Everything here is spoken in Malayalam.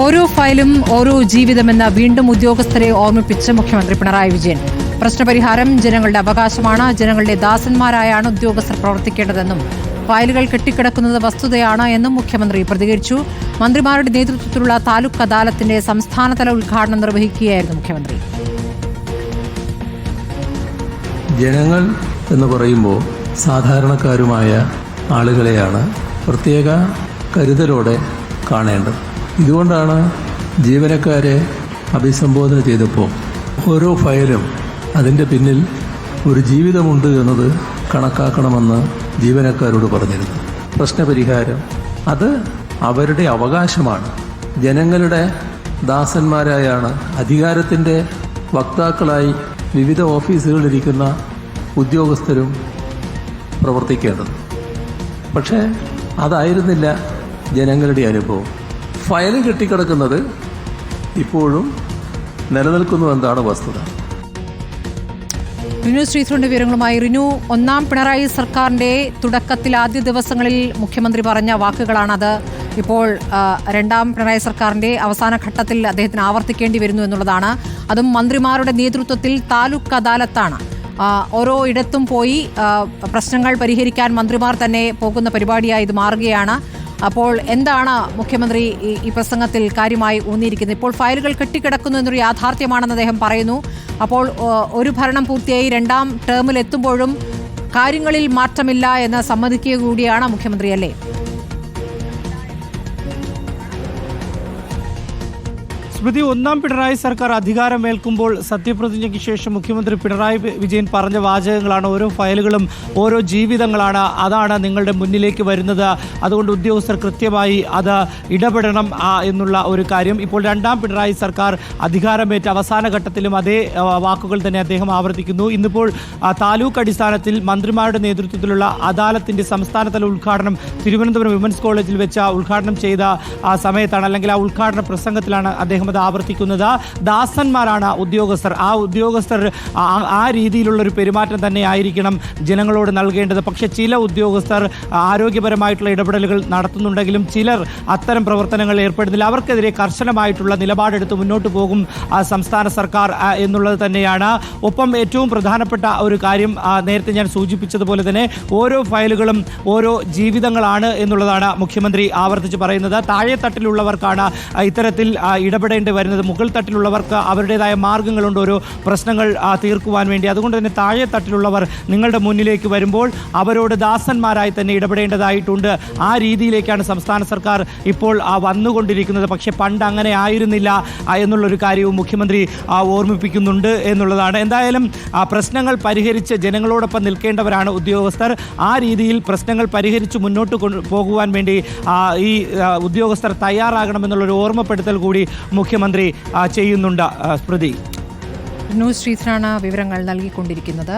ഓരോ ഫയലും ഓരോ ജീവിതമെന്ന് വീണ്ടും ഉദ്യോഗസ്ഥരെ ഓർമ്മിപ്പിച്ച് മുഖ്യമന്ത്രി പിണറായി വിജയൻ. പ്രശ്നപരിഹാരം ജനങ്ങളുടെ അവകാശമാണ് ജനങ്ങളുടെ ദാസന്മാരായാണ് ഉദ്യോഗസ്ഥർ പ്രവർത്തിക്കേണ്ടതെന്നും ഫയലുകൾ കെട്ടിക്കിടക്കുന്നത് വസ്തുതയാണ് എന്നും മുഖ്യമന്ത്രി പ്രതികരിച്ചു. മന്ത്രിമാരുടെ നേതൃത്വത്തിലുള്ള താലൂക്ക് അദാലത്തിന്റെ സംസ്ഥാനതല ഉദ്ഘാടനം നിർവഹിക്കുകയായിരുന്നു മുഖ്യമന്ത്രി. ജനങ്ങൾ എന്ന് പറയുമ്പോൾ സാധാരണക്കാരുമായ ആളുകളെയാണ് പ്രത്യേക കരുതലോടെ കാണേണ്ടത്. ഇതുകൊണ്ടാണ് ജീവനക്കാരെ അഭിസംബോധന ചെയ്തപ്പോൾ ഓരോ ഫയലും അതിന്റെ പിന്നിൽ ഒരു ജീവിതമുണ്ട് എന്നത് കണക്കാക്കണമെന്ന് ജീവനക്കാരോട് പറഞ്ഞിരുന്നു. പ്രശ്നപരിഹാരം അത് അവരുടെ അവകാശമാണ്. ജനങ്ങളുടെ ദാസന്മാരായാണ് അധികാരത്തിന്റെ വക്താക്കളായി വിവിധ ഓഫീസുകളിലിരിക്കുന്ന ഉദ്യോഗസ്ഥരും പ്രവർത്തിക്കേണ്ടത്. പക്ഷേ അതായിരുന്നില്ല ജനങ്ങളുടെ അനുഭവം. ഫയൽ കെട്ടിക്കിടക്കുന്നത് ഇപ്പോഴും നിലനിൽക്കുന്നു എന്താണ് വസ്തുത. റിനു ശ്രീധരന്റെ വിവരങ്ങളുമായി റിനു ഒന്നാം പിണറായി സർക്കാരിന്റെ തുടക്കത്തിൽ ആദ്യ ദിവസങ്ങളിൽ മുഖ്യമന്ത്രി പറഞ്ഞ വാക്കുകളാണത്. ഇപ്പോൾ രണ്ടാം പിണറായി സർക്കാരിന്റെ അവസാന ഘട്ടത്തിൽ അദ്ദേഹത്തിന് ആവർത്തിക്കേണ്ടി വരുന്നു എന്നുള്ളതാണ്. അതും മന്ത്രിമാരുടെ നേതൃത്വത്തിൽ താലൂക്ക് അദാലത്താണ്. ഓരോ ഇടത്തും പോയി പ്രശ്നങ്ങൾ പരിഹരിക്കാൻ മന്ത്രിമാർ തന്നെ പോകുന്ന പരിപാടിയായി ഇത് മാറുകയാണ്. അപ്പോൾ എന്താണ് മുഖ്യമന്ത്രി ഈ- പ്രസംഗത്തിൽ കാര്യമായി ഊന്നിയിരിക്കുന്നത്? ഇപ്പോൾ ഫയലുകൾ കെട്ടിക്കിടക്കുന്നു എന്നൊരു യാഥാർത്ഥ്യമാണെന്ന് അദ്ദേഹം പറയുന്നു. അപ്പോൾ ഒരു ഭരണം പൂർത്തിയായി രണ്ടാം ടേമിൽ എത്തുമ്പോഴും കാര്യങ്ങളിൽ മാറ്റമില്ല എന്ന് സമ്മതിക്കുക കൂടിയാണ് മുഖ്യമന്ത്രി അല്ലേ? സ്മൃതി ഒന്നാം പിണറായി സർക്കാർ അധികാരമേൽക്കുമ്പോൾ സത്യപ്രതിജ്ഞയ്ക്ക് ശേഷം മുഖ്യമന്ത്രി പിണറായി വിജയൻ പറഞ്ഞ വാചകങ്ങളാണ്. ഓരോ ഫയലുകളും ഓരോ ജീവിതങ്ങളാണ്. അതാണ് നിങ്ങളുടെ മുന്നിലേക്ക് വരുന്നത്. അതുകൊണ്ട് ഉദ്യോഗസ്ഥർ കൃത്യമായി അത് ഇടപെടണം എന്നുള്ള ഒരു കാര്യം. ഇപ്പോൾ രണ്ടാം പിണറായി സർക്കാർ അധികാരമേറ്റ അവസാന ഘട്ടത്തിലും അതേ വാക്കുകൾ തന്നെ അദ്ദേഹം ആവർത്തിക്കുന്നു. ഇന്നിപ്പോൾ താലൂക്ക് അടിസ്ഥാനത്തിൽ മന്ത്രിമാരുടെ നേതൃത്വത്തിലുള്ള അദാലത്തിന്റെ സംസ്ഥാനതല ഉദ്ഘാടനം തിരുവനന്തപുരം വിമൻസ് കോളേജിൽ വെച്ച ഉദ്ഘാടനം ചെയ്ത ആ സമയത്താണ്. അല്ലെങ്കിൽ ആ ഉദ്ഘാടന പ്രസംഗത്തിലാണ് അദ്ദേഹം അത് ആവർത്തിക്കുന്നത്. ദാസന്മാരാണ് ഉദ്യോഗസ്ഥർ. ആ ഉദ്യോഗസ്ഥർ ആ- രീതിയിലുള്ളൊരു പെരുമാറ്റം തന്നെ ആയിരിക്കണം ജനങ്ങളോട് നൽകേണ്ടത്. പക്ഷേ ചില ഉദ്യോഗസ്ഥർ ആരോഗ്യപരമായിട്ടുള്ള ഇടപെടലുകൾ നടത്തുന്നുണ്ടെങ്കിലും ചിലർ അത്തരം പ്രവർത്തനങ്ങൾ ഏർപ്പെടുന്നില്ല. അവർക്കെതിരെ കർശനമായിട്ടുള്ള നിലപാടെടുത്ത് മുന്നോട്ട് പോകും സംസ്ഥാന സർക്കാർ എന്നുള്ളത് തന്നെയാണ്. ഒപ്പം ഏറ്റവും പ്രധാനപ്പെട്ട ഒരു കാര്യം നേരത്തെ ഞാൻ സൂചിപ്പിച്ചതുപോലെ തന്നെ ഓരോ ഫയലുകളും ഓരോ ജീവിതങ്ങളാണ് എന്നുള്ളതാണ് മുഖ്യമന്ത്രി ആവർത്തിച്ച് പറയുന്നത്. താഴെത്തട്ടിലുള്ളവർക്കാണ് ഇത്തരത്തിൽ ആ, ഇടപെടേണ്ടി വരുന്നത്. മുകൾ തട്ടിലുള്ളവർക്ക് അവരുടേതായ മാർഗങ്ങളുണ്ട്. ഓരോ പ്രശ്നങ്ങൾ തീർക്കുവാൻ വേണ്ടി. അതുകൊണ്ട് തന്നെ താഴെ തട്ടിലുള്ളവർ നിങ്ങളുടെ മുന്നിലേക്ക് വരുമ്പോൾ അവരോട് ദാസന്മാരായി തന്നെ ഇടപെടേണ്ടതായിട്ടുണ്ട്. ആ രീതിയിലേക്കാണ് സംസ്ഥാന സർക്കാർ ഇപ്പോൾ വന്നുകൊണ്ടിരിക്കുന്നത്. പക്ഷേ പണ്ട് അങ്ങനെ ആയിരുന്നില്ല എന്നുള്ളൊരു കാര്യവും മുഖ്യമന്ത്രി ഓർമ്മിപ്പിക്കുന്നുണ്ട് എന്നുള്ളതാണ്. എന്തായാലും പ്രശ്നങ്ങൾ പരിഹരിച്ച് ജനങ്ങളോടൊപ്പം നിൽക്കേണ്ടവരാണ് ഉദ്യോഗസ്ഥർ. ആ രീതിയിൽ പ്രശ്നങ്ങൾ പരിഹരിച്ച് മുന്നോട്ട് പോകുവാൻ വേണ്ടി ഈ ഉദ്യോഗസ്ഥർ തയ്യാറാകണമെന്നുള്ളൊരു ഓർമ്മപ്പെടുത്തൽ കൂടി മുഖ്യമന്ത്രി ചെയ്യുന്നുണ്ട് സ്മൃതി? ന്യൂസ് ശ്രീധരാണ് വിവരങ്ങൾ നൽകിക്കൊണ്ടിരിക്കുന്നത്.